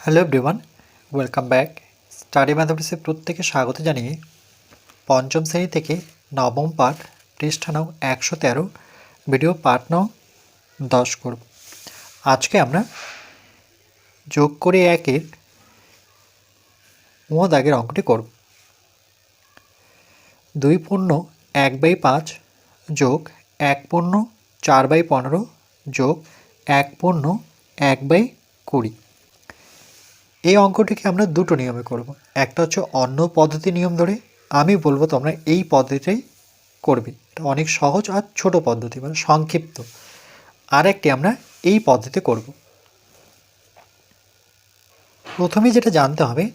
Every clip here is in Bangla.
Hello everyone welcome back study ম্যাথমেটিক্সে প্রত্যেকে স্বাগত জানিয়ে পঞ্চম শ্রেণি থেকে নবম পাঠ পৃষ্ঠা নং একশো তেরো ভিডিও পাঠ নং দশ করব। আজকে আমরা যোগ করে একের ও দাগের অঙ্কটি করব। দুই পূর্ণ এক বাই পাঁচ যোগ এক পূর্ণ চার বাই পনেরো যোগ এক পূর্ণ এক বাই কুড়ি। এই অঙ্কটিকে আমরা দুটো নিয়মে করব। একটা হচ্ছে অন্য পদ্ধতি নিয়ম ধরে। আমি বলব তোমরা এই পদ্ধতিটাই করবে। এটা অনেক সহজ আর ছোট পদ্ধতি মানে সংক্ষিপ্ত। আর একটি আমরা এই পদ্ধতি করব। প্রথমে যেটা জানতে হবে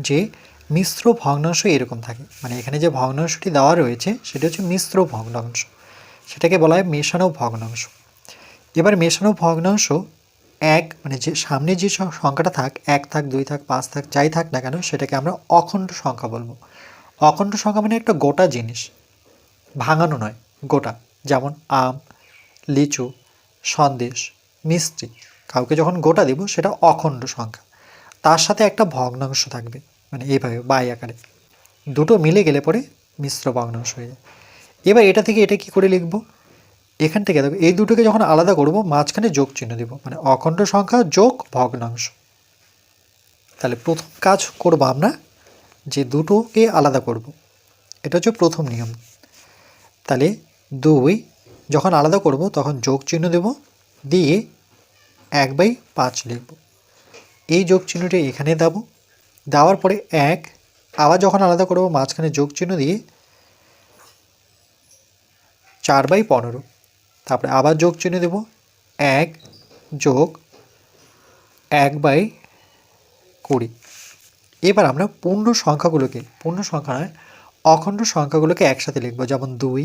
যে মিশ্র ভগ্নাংশ এরকম থাকে। মানে এখানে যে ভগ্নাংশটি দেওয়া রয়েছে, সেটা হচ্ছে মিশ্র ভগ্নাংশ। সেটাকে বলা হয় মেশানো ভগ্নাংশ। এবার মেশানো ভগ্নাংশ এক মানে যে সামনে যে সংখ্যাটা থাক, এক থাক, দুই থাক, পাঁচ থাক, যাই থাক না কেন, সেটাকে আমরা অখণ্ড সংখ্যা বলব। অখণ্ড সংখ্যা মানে একটা গোটা জিনিস। ভাঙানো নয়, গোটা। যেমন আম, লিচু, সন্দেশ, মিষ্টি। কাউকে যখন গোটা দিব, সেটা অখণ্ড সংখ্যা। তার সাথে একটা ভগ্নাংশ থাকবে মানে এইভাবে, বাই আকারে। দুটো মিলে গেলে পরে মিশ্র ভগ্নাংশ হয়ে যায়। এবার এটা থেকে এটা কি করে লিখব? এখান থেকে দেখো, এই দুটোকে যখন আলাদা করব, মাঝখানে যোগ চিহ্ন দিব। মানে অখণ্ড সংখ্যা যোগ ভগ্নাংশ। তাহলে প্রথম কাজ করব আমরা যে দুটোকে আলাদা করব। এটা হচ্ছে প্রথম নিয়ম। তাহলে দুই, যখন আলাদা করব, তখন যোগ চিহ্ন দেব, দিয়ে এক বাই পাঁচ লিখব। এই যোগ চিহ্নটি এখানে দেব। দেওয়ার পরে এক, আবার যখন আলাদা করব, মাঝখানে যোগ চিহ্ন দিয়ে চার বাই পনেরো। তারপরে আবার যোগ চিহ্ন দেব। এক যোগ এক বাই কুড়ি। এবার আমরা পূর্ণ সংখ্যাগুলোকে, পূর্ণ সংখ্যা নয় অখণ্ড সংখ্যাগুলোকে একসাথে লিখব। যেমন দুই,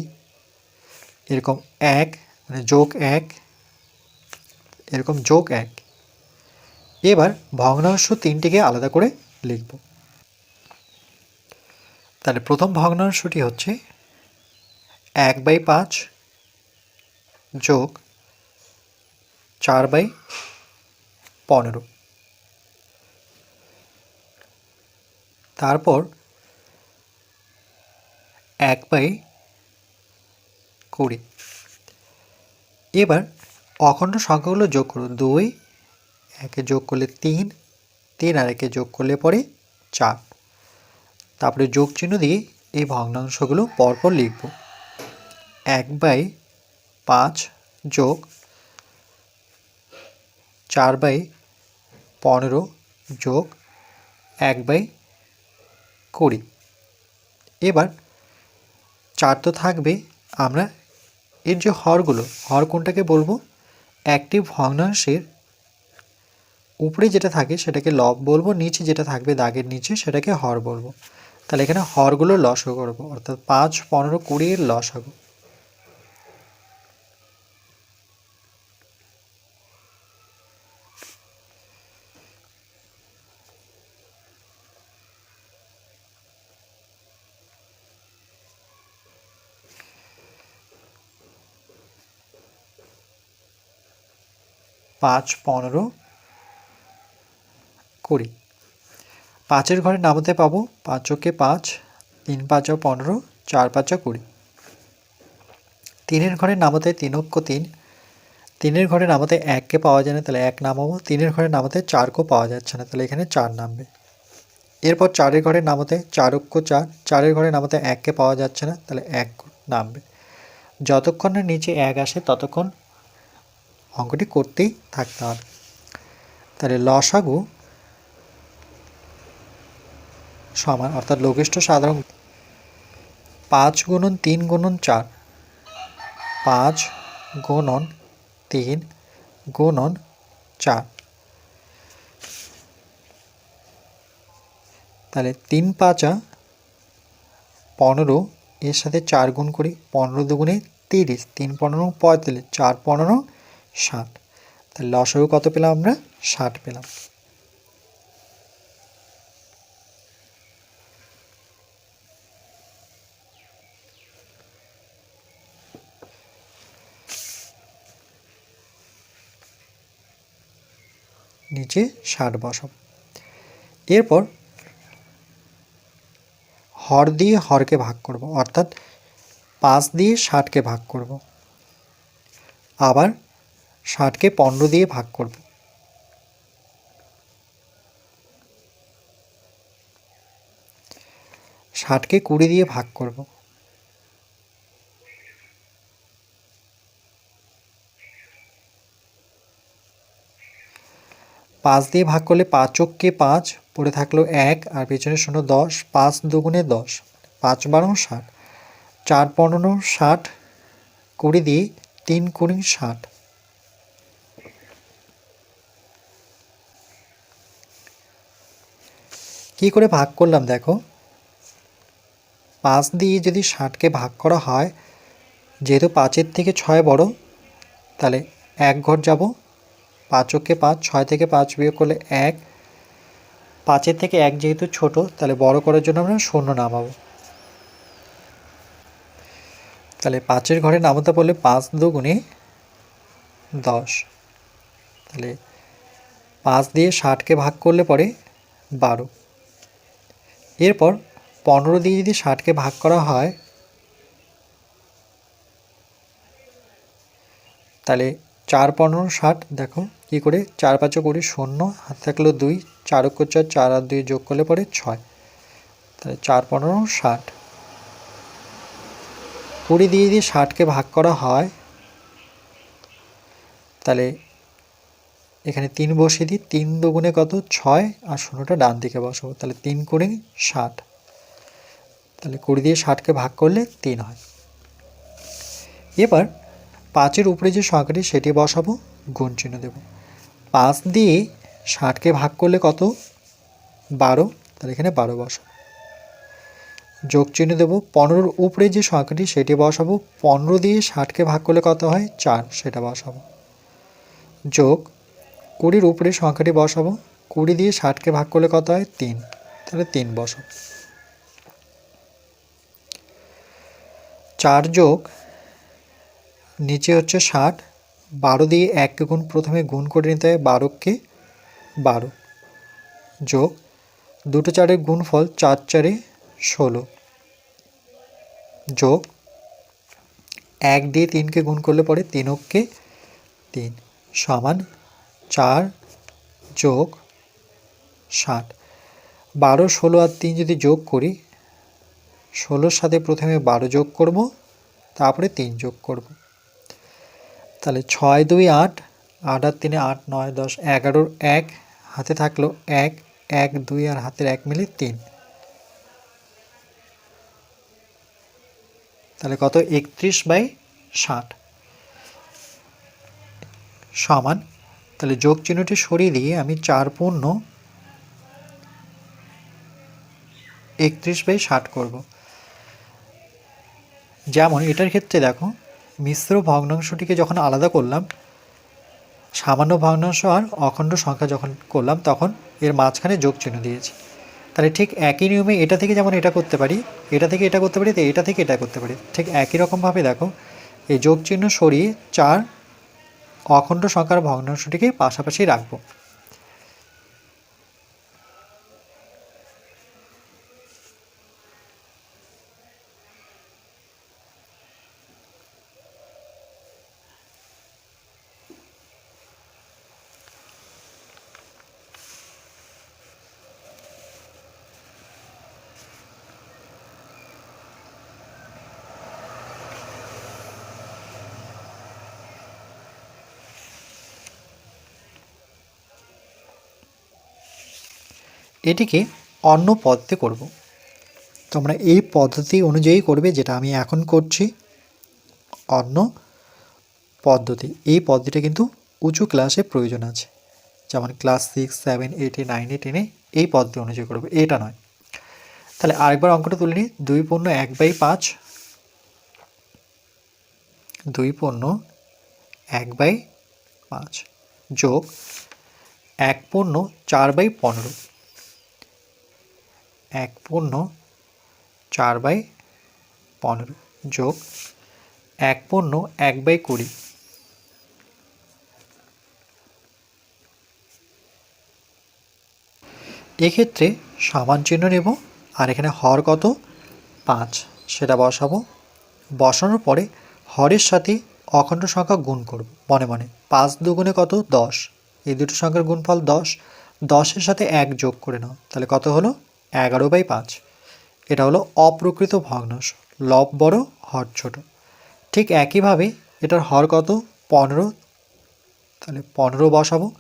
এরকম এক মানে যোগ এক, এরকম যোগ এক। এবার ভগ্নাংশ তিনটিকে আলাদা করে লিখব। তাহলে প্রথম ভগ্নাংশটি হচ্ছে এক বাই পাঁচ যোগ চার বাই পনেরো। তারপর এক বাই কুড়ি। এবার অখণ্ড সংখ্যাগুলো যোগ করুন। দুই, একে যোগ করলে তিন তিন আর একে যোগ করলে পরে চার। তারপরে যোগ চিহ্ন দিয়ে এই ভগ্নাংশগুলো পরপর লিখব। এক বাই পাঁচ যোগ চার বাই পনেরো যোগ এক বাই কুড়ি। এবার চার তো থাকবে, আমরা এর যে হরগুলো, হর কোনটাকে বলব? একটি ভগ্নাংশের উপরে যেটা থাকে সেটাকে লব বলব, নিচে যেটা থাকবে দাগের নিচে সেটাকে হর বলব। তাহলে এখানে হরগুলো লসও করব, অর্থাৎ পাঁচ, পনেরো কুড়ির লস হবে। পাঁচ, পনেরো কুড়ি। পাঁচের ঘরে নামতে পাবো পাঁচকে পাঁচ, তিন পাঁচা পনেরো, চার পাঁচা কুড়ি। তিনের ঘরে নামতে তিনক্য তিন, তিনের ঘরে নামতে এককে পাওয়া যায় না, তাহলে এক নামাবো। তিনের ঘরে নামতে চারকেও পাওয়া যাচ্ছে না, তাহলে এখানে চার নামবে। এরপর চারের ঘরে নামতে চারক্য চার, চারের ঘরে নামতে এককে পাওয়া যাচ্ছে না, তাহলে এক নামবে। যতক্ষণ না নিচে এক আসে, ততক্ষণ অঙ্কটি করতেই থাকতে হবে। তাহলে লসাগু সমান, অর্থাৎ লঘিষ্ঠ সাধারণ পাঁচ গুণন তিন গুণন চার, পাঁচ গুণন তিন গুণন চার। তাহলে তিন পাঁচা পনেরো, এর সাথে চার গুণ করি, পনেরো দুগুণে তিরিশ, তিন পনেরো পঁয়তাল্লিশ, চার পনেরো ষাট তাহলে লসাগু কত পেলাম আমরা? ষাট পেলাম। নিচে ষাট বসাবো এরপর হর দিয়ে হরকে ভাগ করব, অর্থাৎ পাঁচ দিয়ে ষাটকে ভাগ করব। আবার ষাটকে পনেরো দিয়ে ভাগ করব। ষাটকে কুড়ি দিয়ে ভাগ করব। পাঁচ দিয়ে ভাগ করলে পাঁচককে পাঁচ, পড়ে থাকল এক, আর পেছনে শূন্য দশ, পাঁচ দুগুণে দশ, পাঁচ বারো ষাট, চার পনেরো ষাট, কুড়ি দিয়ে তিন কুড়ি ষাট। কী করে ভাগ করলাম দেখো? পাঁচ দিয়ে যদি ষাটকে ভাগ করা হয়, যেহেতু পাঁচের থেকে ছয় বড়, তাহলে এক ঘর যাব। পাঁচকে পাঁচ, ছয় থেকে পাঁচ বিয়োগ করলে এক। পাঁচের থেকে এক যেহেতু ছোট, তাহলে বড় করার জন্য আমরা শূন্য নামাবো। তাহলে পাঁচের ঘরে নামাতে বললে পাঁচ দুগুণে দশ। তাহলে পাঁচ দিয়ে ষাটকে ভাগ করলে পরে বারো। এরপর পনেরো দিয়ে যদি ষাটকে ভাগ করা হয়, তাহলে চার পনেরো ষাট, দেখো কী করে, চার পাঁচও করে শূন্য, হাত থাকল দুই, চার অক্ষ চার চার আর দুই যোগ করলে পরে ছয়। তাহলে চার পনেরো ষাট। কুড়ি দিয়ে যদি ষাটকে ভাগ করা হয়, তাহলে এখানে তিন বসিয়ে দিই। তিন দুগুণে কত? ছয়। আর শূন্যটা ডান দিকে বসাবো। তাহলে তিন কুড়ি ষাট। তাহলে কুড়ি দিয়ে ষাটকে ভাগ করলে তিন হয়। এবার পাঁচের উপরে যে সংখ্যাটি, সেটি বসাবো। গুণ চিহ্ন দেব। পাঁচ দিয়ে ষাটকে ভাগ করলে কত? বারো। তাহলে এখানে বারো বসাবো। যোগ চিহ্ন দেবো। পনেরোর উপরে যে সংখ্যাটি, সেটি বসাবো। পনেরো দিয়ে ষাটকে ভাগ করলে কত হয়? চার। সেটা বসাবো। যোগ কুড়ির উপরে সংখ্যাটি বসাবো। কুড়ি দিয়ে ষাটকে ভাগ করলে কত হয়? তিন। তাহলে তিন বসাবো চার যোগ নিচে হচ্ছে ষাট। বারো দিয়ে এককে গুণ প্রথমে গুণ করে নিতে হয় বারোকে বারো। যোগ দুটো চারের গুণফল চার চারে ষোলো। যোগ এক দিয়ে তিনকে গুণ করলে পরে তিনককে তিন। সমান চার যোগ ষাট। বারো, ষোলো আর তিন যদি যোগ করি, ষোলোর সাথে প্রথমে বারো যোগ করব, তারপরে তিন যোগ করব। তাহলে ছয়, দুই, আট আট আর তিনে আট, নয়, দশ, এগারোর এক, হাতে থাকল এক এক, দুই আর হাতের এক মিলে তিন। তাহলে কত? একত্রিশ বাই ষাট। সমান তাহলে যোগ চিহ্নটি সরিয়ে দিয়ে আমি চার পূর্ণ একত্রিশ বাই ষাট করব। যেমন এটার ক্ষেত্রে দেখো, মিশ্র ভগ্নাংশটিকে যখন আলাদা করলাম, সামান্য ভগ্নাংশ আর অখণ্ড সংখ্যা যখন করলাম, তখন এর মাঝখানে যোগ চিহ্ন দিয়েছি। তাহলে ঠিক একই নিয়মে এটা থেকে যেমন এটা করতে পারি, এটা থেকে এটা করতে পারি তো এটা থেকে এটা করতে পারি, ঠিক একই রকমভাবে দেখো, এই যোগ চিহ্ন সরিয়ে চার অখণ্ড সংখ্যার ভগ্নাংশটিকে পাশাপাশি রাখব। এটিকে অন্য পদ্ধতি করব। তোমরা এই পদ্ধতি অনুযায়ী করবে যেটা আমি এখন করছি। অন্য পদ্ধতি। এই পদ্ধতিটা কিন্তু উঁচু ক্লাসে প্রয়োজন আছে। যেমন ক্লাস সিক্স সেভেন এইটে নাইনে টেনে এই পদ্ধতি অনুযায়ী করবে। এটা নয়। তাহলে আরেকবার অঙ্কটা তুলে নিই। দুই পণ্য এক বাই পাঁচ। দুই পণ্য এক বাই পাঁচ যোগ এক পণ্য চার বাই পনেরো। এক পূর্ণ চার বাই পনেরো যোগ এক পূর্ণ এক বাই কুড়ি। এক্ষেত্রে সমান চিহ্ন নেব, আর এখানে হর কত? পাঁচ। সেটা বসাবো। বসানোর পরে হরের সাথে অখণ্ড সংখ্যা গুণ করব। মনে মনে। পাঁচ দুগুণে কত? দশ। এই দুটো সংখ্যার গুণফল দশ। দশের সাথে এক যোগ করে নাও। তাহলে কত হলো? এগারো বাই পাঁচ। এটা হলো অপ্রকৃত ভগ্নাংশ। লব বড়, হর ছোট। ঠিক একইভাবে এটার হর কত? পনেরো। তাহলে পনেরো বসাবো।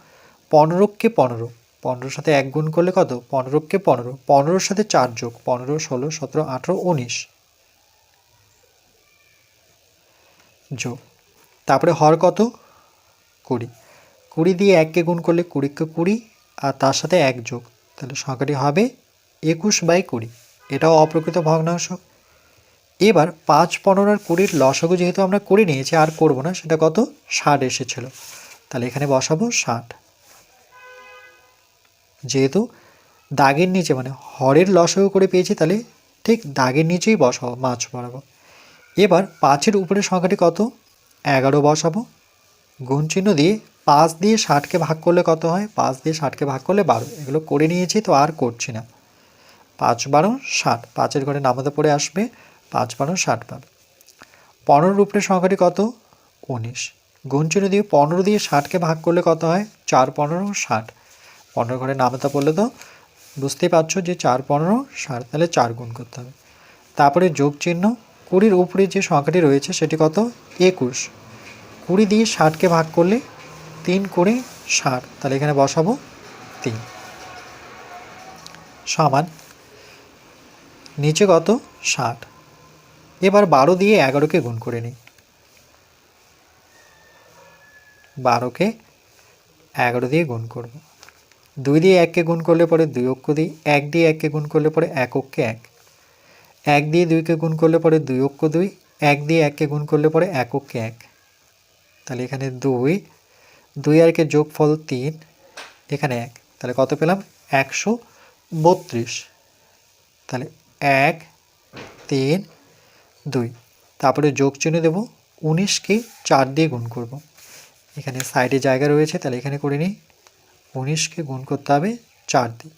পনেরোকে পনেরো। পনেরোর সাথে এক গুণ করলে কত? পনেরোকে পনেরো। পনেরোর সাথে চার যোগ। পনেরো, ষোলো, সতেরো, আঠেরো, উনিশ। যোগ। তারপরে হর কত? কুড়ি। কুড়ি দিয়ে এককে গুণ করলে কুড়িকে কুড়ি, আর তার সাথে এক যোগ। তাহলে সংখ্যাটি হবে একুশ বাই কুড়ি। এটাও অপ্রকৃত ভগ্নাংশ। এবার পাঁচ পনেরো আর কুড়ির লসাগু যেহেতু আমরা করে নিয়েছি, আর করব না, সেটা কত? ষাট এসেছিল। তাহলে এখানে বসাবো ষাট। যেহেতু দাগের নিচে মানে হরের লসাগু করে পেয়েছি, তাহলে ঠিক দাগের নিচেই বসাবো, মাছ বরাবর। এবার পাঁচের উপরের সংখ্যাটি কত? এগারো বসাবো। গুণ চিহ্ন দিয়ে পাঁচ দিয়ে ষাটকে ভাগ করলে কত হয়? পাঁচ দিয়ে ষাটকে ভাগ করলে বারো। এগুলো করে নিয়েছি, তো আর করছি না। পাঁচ বারো ষাট। পাঁচের ঘরে নামাতে পড়ে আসবে, পাঁচ বারো ষাট পাবে। পনেরোর উপরে সংখ্যাটি কত? উনিশ। গুণ দিয়ে পনেরো দিয়ে ষাটকে ভাগ করলে কত হয়? চার পনেরো ষাট। পনেরো ঘরে নামাতে পড়লে তো বুঝতেই পারছ যে চার পনেরো ষাট, তাহলে চার গুণ করতে হবে। তারপরে যোগ চিহ্ন কুড়ির উপরে যে সংখ্যাটি রয়েছে সেটি কত? একুশ। কুড়ি দিয়ে ষাটকে ভাগ করলে তিন করে ষাট, তাহলে এখানে বসাবো তিন। সমান নিচে কত? ষাট। এবার বারো দিয়ে এগারোকে গুণ করে নিই। বারোকে এগারো দিয়ে গুণ করব। দুই দিয়ে এককে গুণ করলে পরে দুই অক্ষ দিই। এক দিয়ে এককে গুণ করলে পরে এক অক্ষে এক। এক দিয়ে দুইকে গুণ করলে পরে দুই অক্ষ দুই। এক দিয়ে এককে গুণ করলে পরে এক অক্ষে এক। তাহলে এখানে দুই দুই আর কে যোগফল তিন, এখানে এক। তাহলে কত পেলাম? একশো বত্রিশ। তাহলে এক, তিন, দুই। তারপরে যোগ চিহ্ন দেবো। উনিশকে চার দিয়ে গুণ করব। এখানে সাইডে জায়গা রয়েছে, তাহলে এখানে করে নিই। উনিশকে গুণ করতে হবে চার দিয়ে।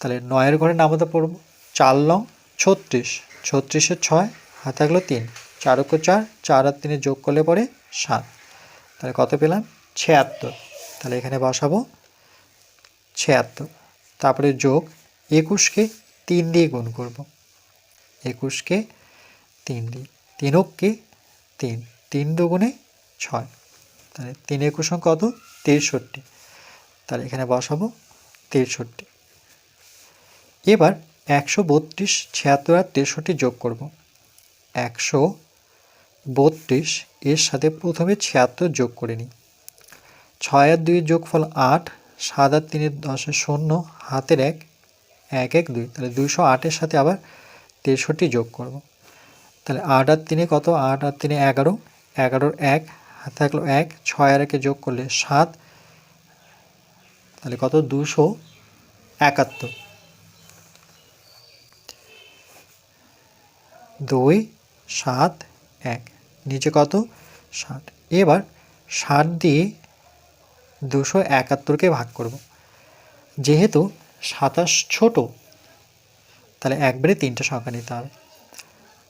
তাহলে নয়ের ঘরে নামাতে পড়ব। চার লং ছত্রিশ। ছত্রিশের ছয়, হাতে থাকল তিন। চার চার চার আর তিনে যোগ করলে পরে সাত। তাহলে কত পেলাম? ছিয়াত্তর। তাহলে এখানে বসাবো ছিয়াত্তর। তারপরে যোগ একুশকে তিন দিয়ে গুণ করব। একুশকে তিন দিয়ে তিনককে তিন। তিন দুগুণে ছয়। তাহলে তিন একুশ কত? তেষট্টি। তাহলে এখানে বসাবো তেষট্টি। এবার একশো বত্রিশ, ছিয়াত্তর আর তেষট্টি যোগ করব। একশো বত্রিশ এর সাথে প্রথমে ছিয়াত্তর যোগ করে নিই। ছয় আর দুইয়ের যোগফল আট, সাত আর তিনের দশের শূন্য, হাতের এক এক এক দুই। তাহলে দুইশো আটের সাথে আবার তেষট্টি যোগ করব। তাহলে আট আর তিনে কত? আট আর তিনে এগারো। এগারোর এক থাকল এক। ছয় আর একে যোগ করলে সাত। তাহলে কত? দুশো একাত্তর। দুই, সাত, এক। নিচে কত? ষাট। এবার ষাট দিয়ে দুশো একাত্তরকে ভাগ করব। যেহেতু সাতাশ ছোট, তাহলে একবারে তিনটে সংখ্যা নিতে হবে।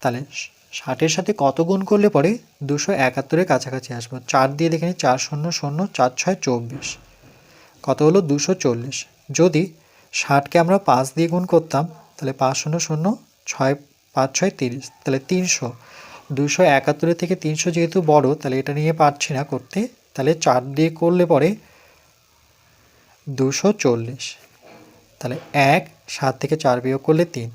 তাহলে ষাটের সাথে কত গুণ করলে পরে দুশো একাত্তরের কাছাকাছি আসব? চার দিয়ে দেখে নিই, চার শূন্য শূন্য, চার ছয় চব্বিশ। কত হলো? দুশো চল্লিশ। যদি ষাটকে আমরা পাঁচ দিয়ে গুণ করতাম, তাহলে পাঁচ শূন্য শূন্য, ছয়, পাঁচ ছয় তিরিশ, তাহলে তিনশো। দুশো একাত্তরের থেকে তিনশো যেহেতু বড়, তাহলে এটা নিয়ে পারছি না করতে, তাহলে চার দিয়ে করলে পরে দুশো চল্লিশ। তাহলে এক, সাত থেকে চার বিয়োগ করলে তিন।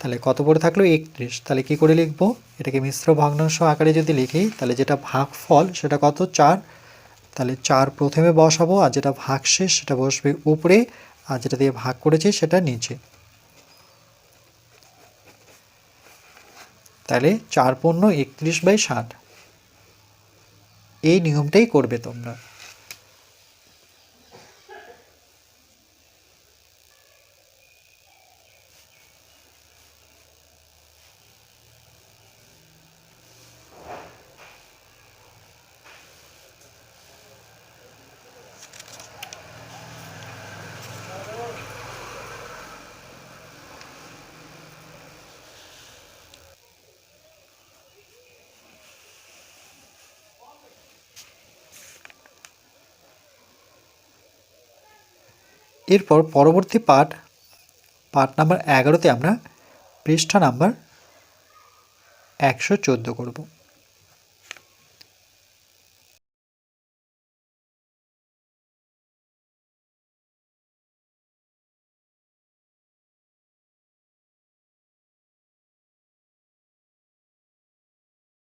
তাহলে কত পড়ে থাকল? একত্রিশ। তাহলে কি করে লিখব? এটাকে মিশ্র ভগ্নাংশ আকারে যদি লিখি, তাহলে যেটা ভাগফল সেটা কত? চার। তাহলে চার প্রথমে বসাবো আর যেটা ভাগশেষ সেটা বসবে উপরে আর যেটা দিয়ে ভাগ করেছি সেটা নিচে। তাহলে চার পণ্য একত্রিশ বাই ষাট। এই নিয়মটাই করবে তোমরা। এরপর পরবর্তী পাঠ পাঠ নাম্বার এগারোতে আমরা পৃষ্ঠা নাম্বার একশো চোদ্দ করব।